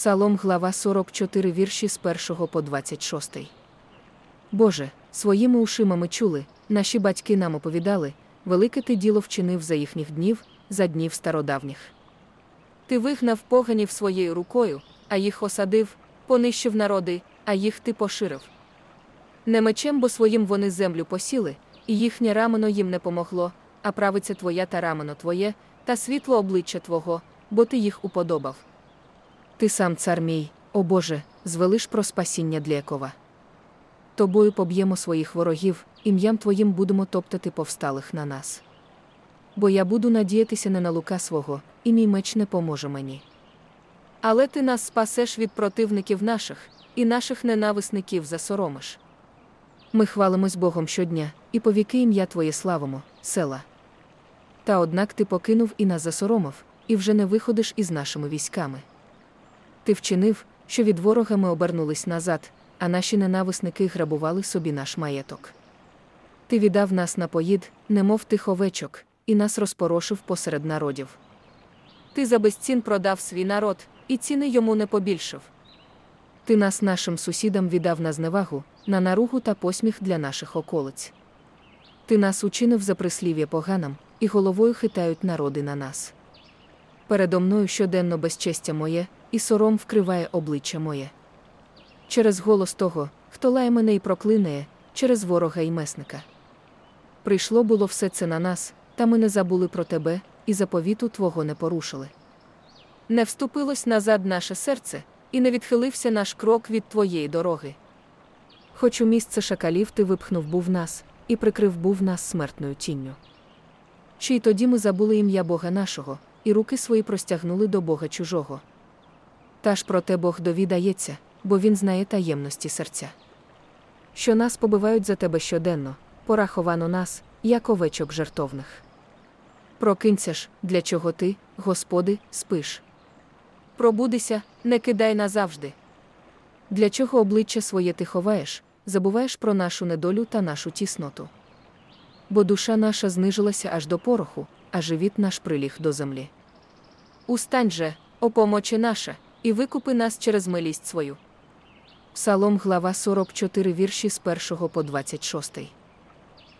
Псалом глава 44 вірші з 1 по 26. Боже, своїми ушима ми чули, наші батьки нам оповідали, велике ти діло вчинив за їхніх днів, за днів стародавніх. Ти вигнав поганів своєю рукою, а їх осадив, понищив народи, а їх ти поширив. Не мечем, бо своїм вони землю посіли, і їхнє рамено їм не помогло, а правиця твоя та рамено твоє, та світло обличчя Твого, бо ти їх уподобав. Ти сам цар мій, о Боже, звелиш про спасіння для Якова. Тобою поб'ємо своїх ворогів, ім'ям Твоїм будемо топтати повсталих на нас. Бо я буду надіятися не на лука свого, і мій меч не поможе мені. Але ти нас спасеш від противників наших, і наших ненависників засоромиш. Ми хвалимось Богом щодня, і повіки ім'я Твоє славимо, села. Та однак ти покинув і нас засоромив, і вже не виходиш із нашими військами. Ти вчинив, що від ворога ми обернулись назад, а наші ненависники грабували собі наш маєток. Ти віддав нас на поїд, немов тих овечок, і нас розпорошив посеред народів. Ти за безцін продав свій народ, і ціни йому не побільшив. Ти нас нашим сусідам віддав на зневагу, на наругу та посміх для наших околиць. Ти нас учинив за прислів'я поганам, і головою хитають народи на нас. Передо мною щоденно безчестя моє, і сором вкриває обличчя моє. Через голос того, хто лає мене і проклинає, через ворога і месника. Прийшло було все це на нас, та ми не забули про тебе, і заповіту Твого не порушили. Не вступилось назад наше серце, і не відхилився наш крок від Твоєї дороги. Хоч у місце шакалів ти випхнув був нас, і прикрив був нас смертною тінню. Чи й тоді ми забули ім'я Бога нашого, і руки свої простягнули до Бога чужого. Та ж проте Бог довідається, бо Він знає таємності серця. Що нас побивають за тебе щоденно, пораховано нас, як овечок жертовних. Прокинься ж, для чого ти, Господи, спиш. Пробудися, не кидай назавжди. Для чого обличчя своє ти ховаєш, забуваєш про нашу недолю та нашу тісноту. Бо душа наша знижилася аж до пороху, а живіт наш приліг до землі. Устань же, о помочі наша, і викупи нас через милість свою. Псалом глава 44 вірші з 1 по 26.